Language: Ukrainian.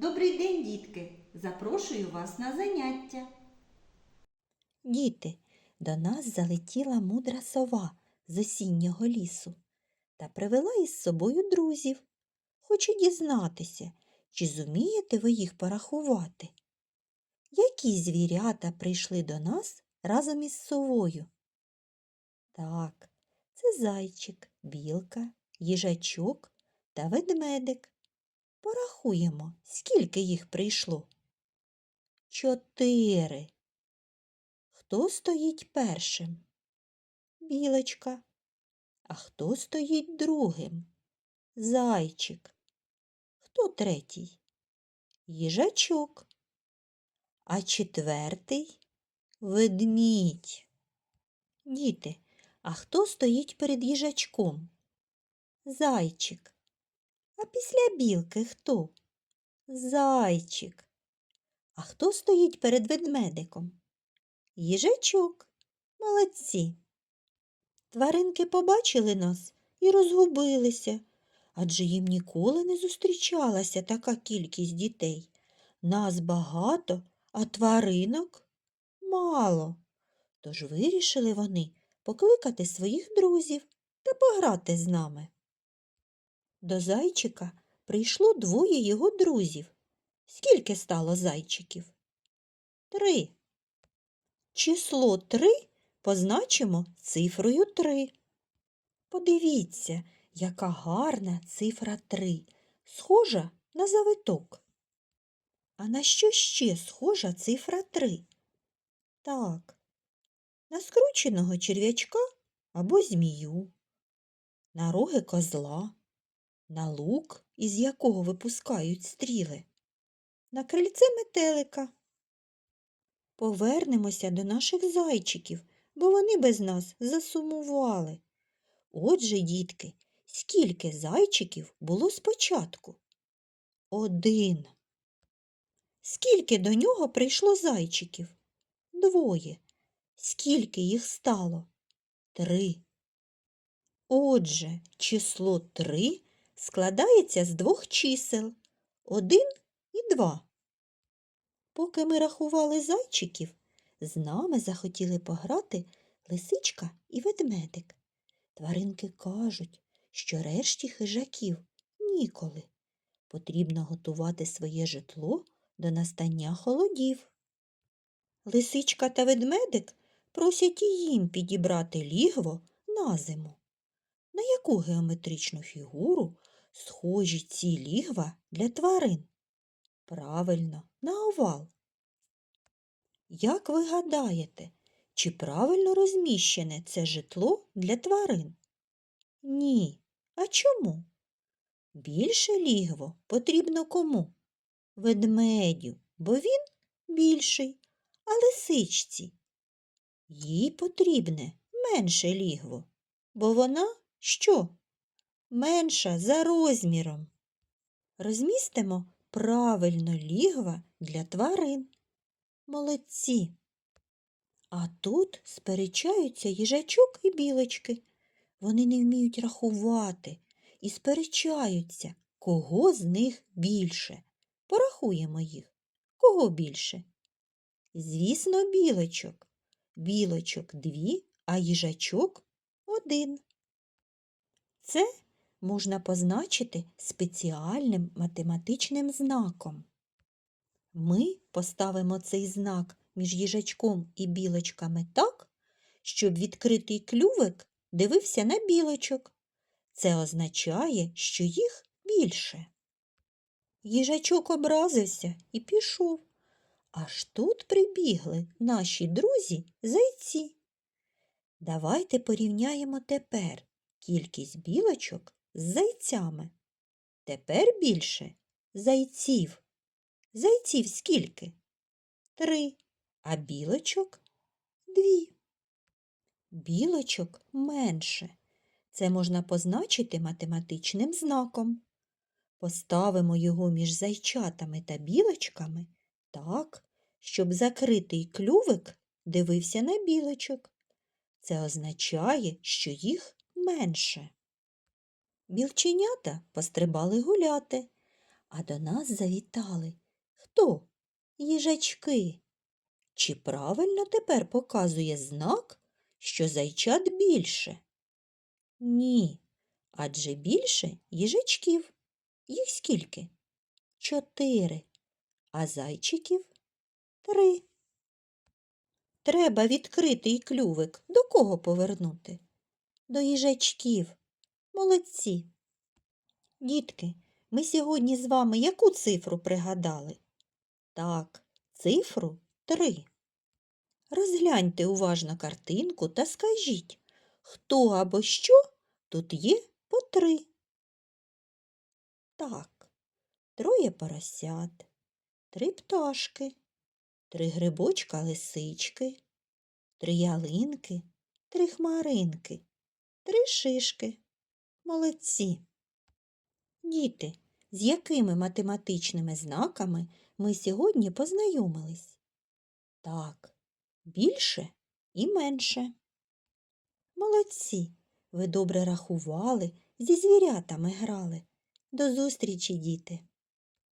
Добрий день, дітки! Запрошую вас на заняття. Діти, до нас залетіла мудра сова з осіннього лісу та привела із собою друзів. Хочу дізнатися, чи зумієте ви їх порахувати? Які звірята прийшли до нас разом із совою? Так, це зайчик, білка, їжачок та ведмедик. Порахуємо, скільки їх прийшло. Чотири. Хто стоїть першим? Білочка. А хто стоїть другим? Зайчик. Хто третій? Їжачок. А четвертий ведмідь. Діти, а хто стоїть перед їжачком? Зайчик. А після білки хто? Зайчик. А хто стоїть перед ведмедиком? Їжачок. Молодці. Тваринки побачили нас і розгубилися, адже їм ніколи не зустрічалася така кількість дітей. Нас багато, а тваринок мало. Тож вирішили вони покликати своїх друзів та пограти з нами. До зайчика прийшло двоє його друзів. Скільки стало зайчиків? Три. Число три позначимо цифрою три. Подивіться, яка гарна цифра три, схожа на завиток. А на що ще схожа цифра три? Так, на скрученого черв'ячка або змію, на роги козла, на лук, із якого випускають стріли, на крильце метелика. Повернемося до наших зайчиків, бо вони без нас засумували. Отже, дітки, скільки зайчиків було спочатку? Один. Скільки до нього прийшло зайчиків? Двоє. Скільки їх стало? Три. Отже, число три складається з двох чисел один і два. Поки ми рахували зайчиків, з нами захотіли пограти лисичка і ведмедик. Тваринки кажуть, що решті хижаків ніколи. Потрібно готувати своє житло до настання холодів. Лисичка та ведмедик просять і їм підібрати лігво на зиму. На яку геометричну фігуру схожі ці лігва для тварин? Правильно, на овал. Як ви гадаєте, чи правильно розміщене це житло для тварин? Ні. А чому? Більше лігво потрібно кому? Ведмедю, бо він більший, а лисичці. Їй потрібне менше лігво, бо вона що? Менша за розміром. Розмістимо правильно лігва для тварин. Молодці. А тут сперечаються їжачок і білочки. Вони не вміють рахувати і сперечаються, кого з них більше. Порахуємо їх. Кого більше? Звісно, білочок. Білочок дві, а їжачок один. Це можна позначити спеціальним математичним знаком. Ми поставимо цей знак між їжачком і білочками так, щоб відкритий клювик дивився на білочок. Це означає, що їх більше. Їжачок образився і пішов. Аж тут прибігли наші друзі зайці. Давайте порівняємо тепер кількість білочок з зайцями. Тепер більше зайців. Зайців скільки? Три, а білочок дві. Білочок менше. Це можна позначити математичним знаком. Поставимо його між зайчатами та білочками так, щоб закритий клювик дивився на білочок. Це означає, що їх менше. Білченята пострибали гуляти, А до нас завітали. Хто? Їжачки. Чи правильно тепер показує знак, що зайчат більше? Ні, адже більше їжачків. Їх скільки? Чотири, а зайчиків три. Треба відкритий клювик. До кого повернути? До їжачків. Молодці. Дітки, ми сьогодні з вами яку цифру пригадали? Так, цифру три. Розгляньте уважно картинку та скажіть, хто або що тут є по три. Так, троє поросят, три пташки, три грибочка лисички, три ялинки, три хмаринки, три шишки. Молодці. Діти, з якими математичними знаками ми сьогодні познайомились? Так, більше і менше. Молодці, ви добре рахували, зі звірятами грали. До зустрічі, діти!